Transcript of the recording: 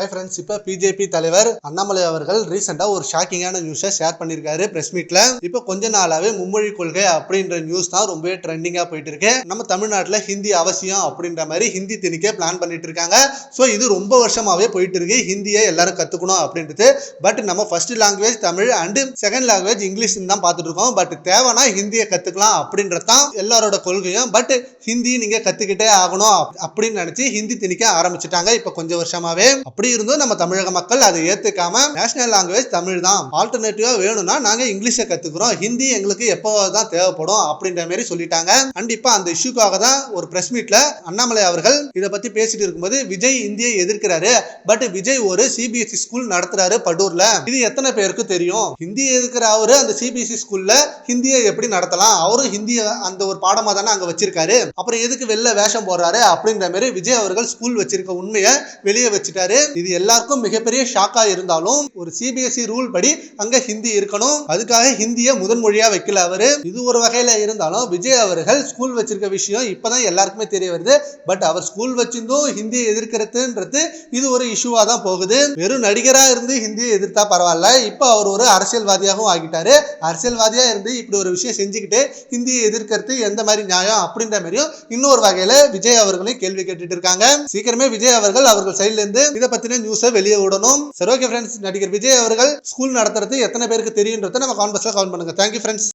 Hi friends இப்போ BJP தலைவர் அண்ணாமலை அவர்கள் ரீசெண்டாக ஒரு ஷாக்கிங்கான நியூஸை ஷேர் பண்ணியிருக்காரு பிரஸ் மீட்ல இப்போ கொஞ்ச நாளாவே மும்மொழி கொள்கை அப்படின்ற நியூஸ் தான் ரொம்பவே ட்ரெண்டிங்காக போயிட்டு இருக்கு நம்ம தமிழ்நாட்டில் ஹிந்தி அவசியம் அப்படின்ற மாதிரி ஹிந்தி திணிக்க பிளான் பண்ணிட்டு இருக்காங்க ஸோ இது ரொம்ப வருஷமாவே போயிட்டு இருக்கு ஹிந்தியை எல்லாரும் கற்றுக்கணும் அப்படின்றது. பட் நம்ம first language Tamil and second language English தான் பார்த்துட்டு இருக்கோம் பட் தேவைன்னா ஹிந்தியை கற்றுக்கலாம் அப்படின்றது தான் எல்லாரோட கொள்கையும். பட் ஹிந்தி நீங்கள் கற்றுக்கிட்டே ஆகணும் அப்படின்னு நினைச்சு ஹிந்தி திணிக்க ஆரம்பிச்சிட்டாங்க. இப்போ கொஞ்சம் வருஷமாவே. அப்படி இருந்தும் நம்ம தமிழக மக்கள் அதை ஏத்துக்காம நேஷனல் லாங்குவேஜ் தமிழ் தான். ஆல்டர்னேட்டிவா வேணும்னா நாங்க இங்கிலீஷை கத்துக்கிறோம். ஹிந்தி எங்களுக்கு எப்போ தான் தேவைப்படும் அப்படின்ற மாதிரி சொல்லிட்டாங்க. அண்ட் அந்த இஷ்யூக்காக தான் ஒரு பிரஸ் மீட்ல அண்ணாமலை அவர்கள் இதை பத்தி பேசிட்டு இருக்கும்போது விஜய் இந்தியை எதிர்க்கிறாரு. பட் விஜய் ஒரு சிபிஎஸ்சி ஸ்கூல் நடத்துறாரு படூர்ல. இது எத்தனை பேருக்கு தெரியும்? ஹிந்தி எதிர்க்கிற அவரு அந்த சிபிஎஸ்சி ஸ்கூல்ல ஹிந்தியை எப்படி நடத்தலாம்? அவரும் ஹிந்திய அந்த ஒரு பாடமா தானே அங்க வச்சிருக்காரு. அப்புறம் எதுக்கு வெளில வேஷம் போடுறாரு அப்படின்ற மாதிரி விஜய் அவர்கள் ஸ்கூல் வச்சிருக்க உண்மையை வெளியே வச்சுட்டாரு. இது எல்லாருக்கும் மிகப்பெரிய ஷாக்கா இருந்தாலும் ஒரு சிபிஎஸ்இ ரூல் படி அங்க ஹிந்தி இருக்கணும். அதுக்காக ஹிந்தியை முதன் மொழியா வைக்கல அவரு. இது ஒரு வகையில இருந்தாலும் விஜய் அவர்கள் ஸ்கூல் வச்சிருக்க விஷயம் இப்பதான் எல்லாருக்குமே தெரிய வருது. பட் அவர் ஸ்கூல் வச்சிருந்தும் ஹிந்தியை எதிர்க்கிறதுன்றது இது ஒரு இஷ்யூவா தான் போகுது. வெறும் நடிகரா இருந்து ஹிந்தியை எதிர்த்தா பரவாயில்ல. இப்போ அவர் ஒரு அரசியல்வாதியாகவும் ஆகிட்டாரு. அரசியல்வாதியா இருந்து இப்படி ஒரு விஷயம் செஞ்சுக்கிட்டு ஹிந்தியை எதிர்க்கிறது எந்த மாதிரி நியாயம் அப்படின்ற மாதிரியும் இன்னொரு வகையில விஜய் அவர்களையும் கேள்வி கேட்டுட்டு இருக்காங்க. சீக்கிரமே விஜய் அவர்கள் அவர்கள் சைட்ல இருந்து இதை பத்தின நியூஸை வெளியே விடணும். சரி ஓகே ஃப்ரெண்ட்ஸ் நடிகர் விஜய் அவர்கள் ஸ்கூல் நடத்துறது எத்தனை பேருக்கு தெரியுன்றதை நம்ம கான்பஸ்ல கவுண்ட் பண்ணுங்க. Thank you friends